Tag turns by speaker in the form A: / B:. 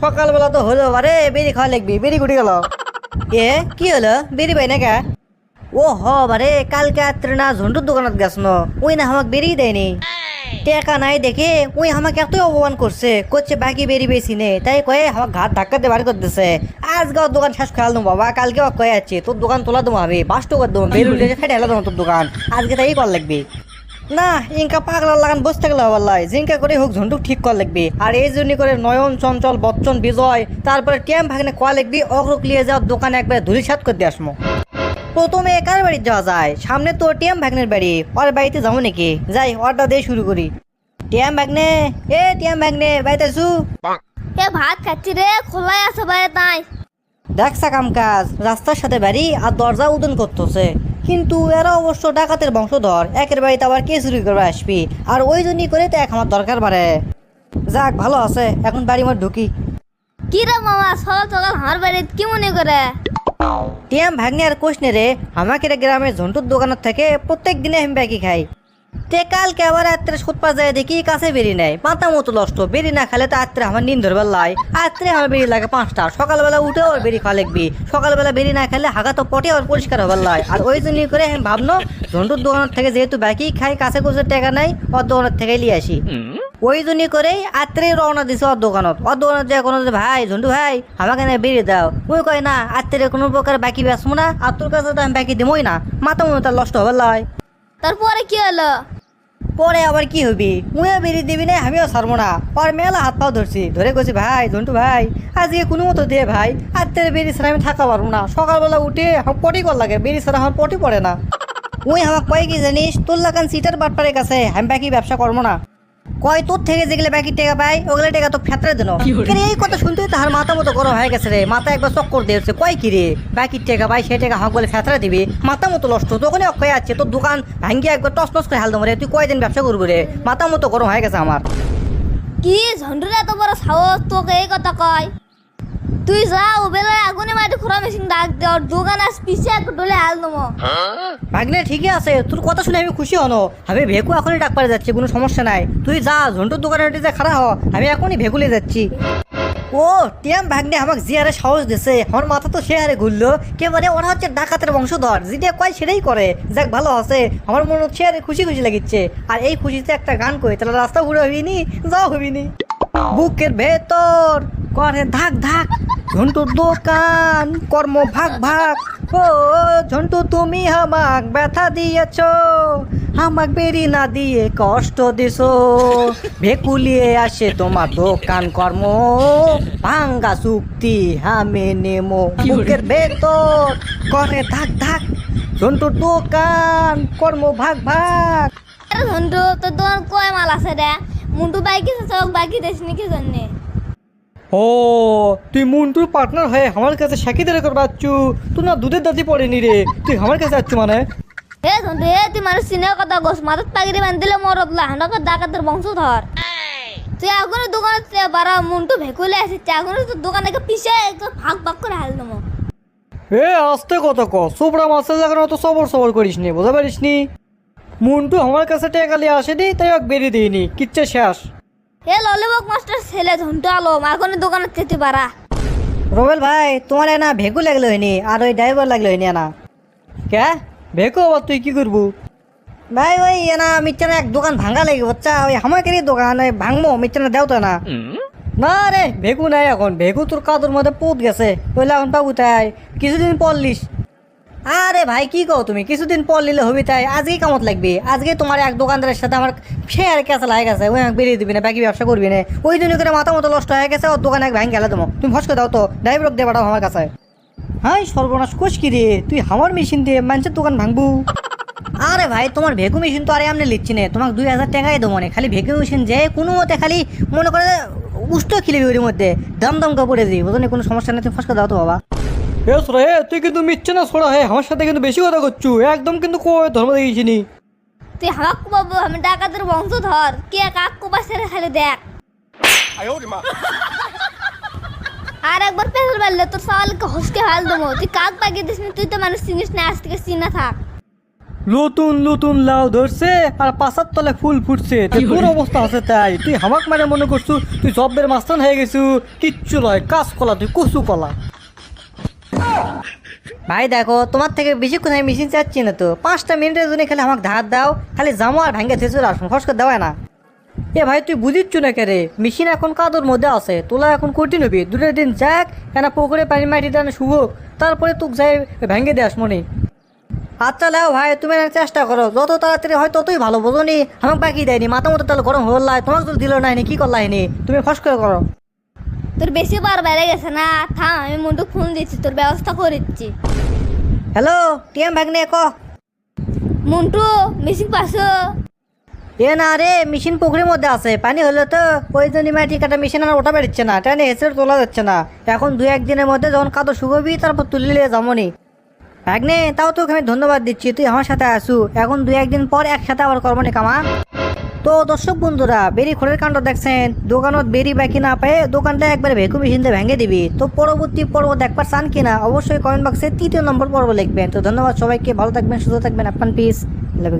A: সকালবেলা তো হলো, আরে বেরি খাওয়া লাগবি বেরি গুটি গেল। এ, কি হলো? বেরি ভাই না ও হ, বারে, কালকে রাত্রে না ঝন্টুর দোকানত গেছ ন? ওই না আমাকে বেরিয়ে দেয়নি। টেকা নাই দেখে ওই আমাকে এত অপমান করছে করছে বাকি বেরি বেশি নে, তাই কয়ে আমার ঘাট ধাক্কা দিয়ে বাড়ি করে দিছে আজকে ওর দোকান শেষ খেয়াল দেবো বাবা, কালকে কয়ে যাচ্ছে তোর দোকান তোলা দেবো আমি বাস্ট করে দেবো বেরি উঠে ফেটে হেলা দেবো তোর দোকান, আজকে তাই কর লাগবে। না, ইনকা পাগলা লাগান বসে থাকলে হবে লাই জিঙ্কা করে হোক ঝন্টুক ঠিক কর লাগবে। আর এই জন্য করে নয়ন, চঞ্চল, বচ্চন, বিজয়, তারপরে টিয়াম ভাগনে কোয়া লাগবি অগ্রক লিয়ে যাওয়ার দোকানে একবার ধুলি সাত করে দিয়ে আসমো। প্রথমে কার বাড়ি যাওয়া যায়? সামনে তো টিয়াম ভাগ্নের বাড়ি। ওর বাড়িতে যাব নাকি? যাই, অর্ডার দিয়ে শুরু করি। টিয়াম ভাগনে, এ টিয়াম ভাগনে বাড়িতে আছু
B: এ ভাত খাচ্ছি রে খোলাই আছে বাইরে তাই।
A: দেখছা কাম কাজ রাস্তার সাথে বাড়ি আর দরজা উদন করতেছে। কিন্তু এরা অবশ্য ডাকাতের বংশধর একের বাড়িতে আবার কে চুরি করে আসবি? আর ওই জন্যই করে তো এক আমার দরকার বাড়ে। যাক ভালো আছে এখন বাড়ি আমার ঢুকি।
B: কি রে মামা সকাল সকাল আমার বাড়িতে কি মনে করে?
A: টিয়াম ভাগ্নে আর কোষনে রে আমাকে গ্রামের ঝন্টুর দোকানের থেকে প্রত্যেক দিনে আমি ব্যাগি খাই। তে কালকে আবার রাত্রে সুতপা যায় দেখি কাছে বেরি নেয় পাতা মতো নষ্ট, বেরি না খেলে তো রাত্রে আমার নিন ধরবার লাই রাত্রে আমার বেরি লাগে পাঁচটা, সকালবেলা উঠে ওর বেরি খাওয়া লাগবি। সকালবেলা বেরি না খেলে হাগা তো পটে আর পরিষ্কার হবার লাই আর ওই জন্যই করে আমি ভাবনো, ঝন্টুর দোকানের থেকে যেহেতু বাকি, খাই কাছে কুছে টাকা নাই, ওর দোকানের থেকে নিয়ে আসি। ওই জন্যই করেই আত্রে রওনা দিছে ওর দোকানত। ওর দোকানত যে কোনো ভাই, ঝন্টু ভাই, আমাকে না বেরিয়ে দাও। ওই কয়, না আত্রে কোনো প্রকার বাকি বেসমো না, আর তোর কাছে তো আমি বাকি দিমই না। মাথা মতো নষ্ট হবার লাই
B: তারপরে কি হলো?
A: পরে আবার কি হবি? মুয়ে বেরিয়ে দিবি না, আমিও ছাড়বো না। পর মেলা হাত পাও ধরছি। ধরে গেছি ভাই ঝন্টু ভাই, আজকে কোনো মতো দে ভাই। আর তেরে বেরিয়ে ছাড়া আমি থাকা পারব না। সকালবেলা উঠে পটি কর লাগে বেরিয়ে ছাড়া আমার পটি পড়ে না। ওই আমার কয় কি জানিস, তোর লাগান সিটার বাটপারের কাছে। আমি বাকি ব্যবসা করব না। কয় তোর থেকে যেগুলো বাকি টাকা পাই ওগুলো টাকা তো ফেতরে দিন এই কথা শুনতেই তাহার মাথা মতো গরম হয়ে গেছে রে। মাথা একবার চক্কর দিয়েছে কয় কি রে বাকি টাকা পাই সে টাকা হাঁক বলে ফেতরে দিবি। মাথা মতো নষ্ট। তখনই অক্ষয় আছে তোর দোকান ভাঙ্গিয়ে একবার টস টস করে হাল দেবো রে। তুই কয়দিন ব্যবসা করবি রে? মাথা মতো গরম হয়ে গেছে আমার।
B: কি ঝন্ডুর এত বড় সাহস তোকে এই কথা কয়? তুই যা ডাক দে ওর দোকান আস পিছিয়ে এক ডলে হাল
A: ভাগ্নে ঠিকই আছে। তোর কথা শুনে আমি খুশি হনো। আমি ভেকু এখনই ডাক পারে যাচ্ছি কোনো সমস্যা নাই। তুই যা ঝন্টুর দোকানে উঠে যা খারাপ হ। আমি এখনই ভেকুলে যাচ্ছি। ও টিয়াম ভাগ্নে আমাকে যে হারে সাহস দিছে। আমার মাথা তো সে হারে ঘুরলো। কেবারে ওরা হচ্ছে ডাকাতের বংশধর। যেটা কয় সেটাই করে। যাক ভালো আছে। আমার মনে হচ্ছে আরে খুশি খুশি লাগিচ্ছে। আর এই খুশিতে একটা গান কই তাহলে রাস্তা ঘুরে হবিনি যাও হবিনি বুকের ভেতর করে ধাক ধাক। ঝন্টুর দোকান কর্ম ভাগ ভাগ। ও ঝন্টু তুমি আমাক ব্যথা দিয়েছ। আমাক বেরি না দিয়ে কষ্ট দিছো। ভেকুলিয়ে আসে তোমার দোকান কর্ম। ভাঙ্গা চুক্তি হামে নেমো বুকের ভেতর। করে ধাক ধাক। ঝন্টুর দোকান কর্ম ভাগ ভাগ।
B: আরে ঝন্টু তোর দোকান কয় মাল আছে রে? মুন্টু বাইকে চক বাকি দেশ নাকি জন্যে
A: ও তুই মুন্টুর পার্টনার হয়ে আমার কাছে সাকি ধরে করবা আচ্ছু। তুই না দুধের দাদি পড়েনি রে। তুই আমার কাছে আচ্ছু মানে?
B: হে ঝন্টু হে তুই মানুষ চিনে কথা গোস মাথাত পাগড়ি বান্ধিলে মরব লা হানকে ডাকাতের বংশধর। তুই আগুনের দোকানে বারা মুন্টু ভেকুলে আসিস আগুনের তোর দোকানে পিছিয়ে একটু ভাগ ভাগ করে হাল দেবো।
A: এ আস্তে কত ক সুপড়া মাছের জায়গা অত সবর সবর করিস নি বুঝতে পারিস নি? মুন্টু আমার কাছে টেকালি আসেনি তাই বেরিয়ে দিইনি কিচ্ছে শেষ।
B: হে ললিপপ মাস্টার ছেলে ঝন্টু আলো আগুনের দোকানে যেতে পারা
A: রোবেল ভাই তোমার না ভেকু লাগল হয়নি আর ওই ড্রাইভার লাগল হয়নি না কে ভেকু আবার তুই কি করবু? ভাই ওই এনা মিচ্ছানা এক দোকান ভাঙা লাগে বাচ্চা ওই কেন দোকান ওই ভাঙবো মিচ্ছানা দেও তো না না রে ভেকু নাই এখন। ভেকু তোর কাদুর মধ্যে পুত গেছে। ওইলে এখন পাবু তাই। কিছুদিন পড়লিস আরে ভাই, কি কও তুমি? কিছুদিন পর নিলে হবি তাই। আজকেই কামত লাগবে। আজকে তোমার এক দোকানদারের সাথে আমার সে আর কেসা লাগে গেছে ওই বেরিয়ে দিবি না, বাকি ব্যবসা করবি না। ওই জন্য করে মাথা মতো নষ্ট হয়ে গেছে ওর দোকানে এক ভ্যাং গেলে তোমার তুমি ভস্ক দাও তো ড্রাইভার দিয়ে পাঠাও আমার কাছে। হাই, সর্বনাশ, কোষ কি রে? তুই আমার মেশিন দিয়ে মানুষের দোকান ভাঙবু? আরে ভাই, তোমার ভেকু মেশিন তো আরে আমি লিখছি না। তোমাকে দুই হাজার টাকাই দেবো না। খালি ভেকু মেশিন যে কোনো মতে খালি মনে করে উষ্ট খিলিবি ওর মধ্যে। দম দম করে পড়ে দিই বুঝলি? কোনো সমস্যা নেই, তুমি ফসকা দাও তো বাবা। এ সোরা তুই কিন্তু মিচ্ছে না সোরা হে আমার সাথে কিন্তু বেশি কথা করছু। একদম কিন্তু কই ধর্ম দেখিস নি
B: তুই হামাক বাবু আমি ডাকাতের বংশধর। কে কাক কোপাসে খালি দেখ। আর একবার পেছল বাড়লে তোর সওয়ালকে হসকে হাল দেবো। তুই কাক পাকিয়ে দিস না তুই তো মানুষ চিনিস না আজ থেকে চিনা থাক।
A: নতুন নতুন লাউ ধরছে আর পাশার তলে ফুল ফুটছে। তোর অবস্থা আছে তাই। তুই হামাক মানে মনে করছু তুই জব্বের মাস্তান হয়ে গেছু। কিচ্ছু নয় কাজ কলা তুই কচু কলা ভাই দেখো, তোমার থেকে বেশিক্ষণ আমি মেশিন চাচ্ছি না তো। পাঁচটা মিনিটের জন্য খালি আমাকে ধার দাও, খালি জামো আর ভেঙে থেঁচে আসুন খস করে দেওয়া না। এ ভাই, তুই বুঝিচ্ছ না কে রে? মেশিন এখন কাদর মধ্যে আছে, তোলা এখন কঠিন নবি দুটো দিন যাক, কেন পুকুরে পানি মাটি দান শুভ, তারপরে তুক যাই ভেঙে দেয়াস মনে আচ্ছা লাও ভাই, তুমি চেষ্টা করো। যত তাড়াতাড়ি হয় ততই ভালো, বোঝো নি? আমাকে বাকি দেয়নি, মাথা মতো তাহলে গরম হল্লাই তোমাকে তো দিল নাই নি, কি করলাই নি? তুমি ফস করে করো।
B: তোর বেশি বার বেড়ে গেছে না? থাম আমি মুন্টু ফোন দিচ্ছি তোর ব্যবস্থা করে দিচ্ছি
A: হ্যালো টিএম ভাগ্নে ক?
B: মুন্টু মিসিং পাশো
A: এ না রে মেশিন পুকুরের মধ্যে আছে। পানি হলে তো ওই জন্য মাটি কাটা মেশিন আর ওটা বেরোচ্ছে না। টানে হেসে তোলা যাচ্ছে না। এখন দু একদিনের মধ্যে যখন কাদো শুকোবি তারপর তুলে তুললে যাবনি। ভাগ্নে তাও তোকে আমি ধন্যবাদ দিচ্ছি। তুই আমার সাথে আসু। এখন দু একদিন পর একসাথে আবার করব নি কামা তো দর্শক বন্ধুরা, বেরি খোলের কাণ্ড দেখছেন? দোকানত বেরি বাকি না পেয়ে দোকানটা একবার ভেকু মেশিন দিয়ে ভেঙে দিবি। তো পরবর্তী পর্ব দেখবার চান কিনা অবশ্যই কমেন্ট বক্সে তৃতীয় নম্বর পর্ব লিখবেন। তো ধন্যবাদ সবাইকে, ভালো থাকবেন, সুস্থ থাকবেন আপনার পিস লাভ